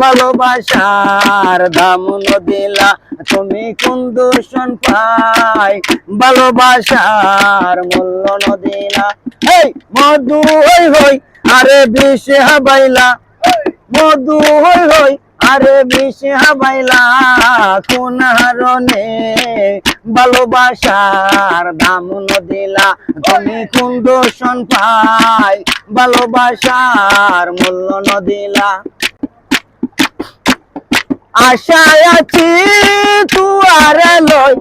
ভালোবাসার দাম দিলা তুমি কোন দূষণ পাই ভালোবাসার মূল্য নদিলা। এই মধু হই হই, আরে বিষে হাবাইলা। মধু হই হই, আরে বিষে হাবাইলা। কোন হারণে ভালোবাসার দাম দিলা তুমি কোন দূষণ পাই ভালোবাসার মূল্য নদিলা। আশায় আছি তুয়ার লই,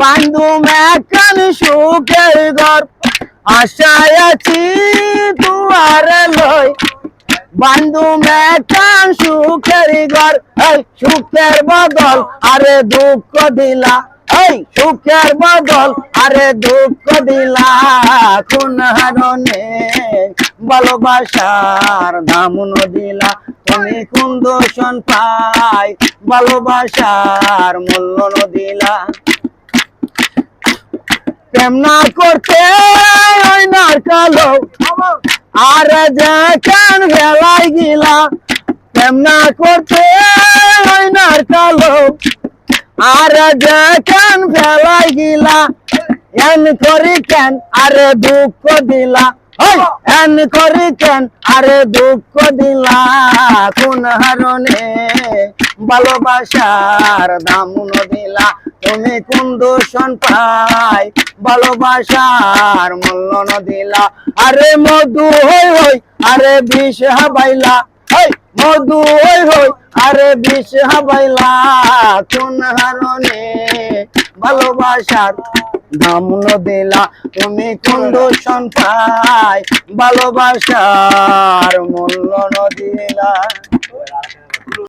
বান্ধু মেকান সুখের ঘর। আশায় আছি তুয়ার লই, বান্ধু মেকান সুখের ঘর। সুখের বদল আরে দুঃখ দিলা। এই সুখের বদল, আরে দুঃখ দিলা কোন হারণে ভালোবাসার দামন দিলা। তুমি কোন দোষণ পাই, ভালোবাসার মূল্য দিলা। প্রেম না করতে ওই নার কালো, আর যে কান বেলায় গিলা। প্রেম না করতে ওই নার কালো আর বেলায় গিলা, এন করি কেন আরে দুঃখ দিলা? এন করি কেন আরে দুঃখ দিলা? কোন হারণে ভালোবাসার দামুন দিলা তুমি কোন দূষণ পাই ভালোবাসার মূল্য ন দিলা আরে মধু হই হই, আরে বিষ হাবাইলা। হই মধু হই হই আরে বিষ হাবাইলা কোন হারণে ভালোবাসার দামন দিলা তুমি কোন সন্তায় ভালোবাসার মূল্য দিলা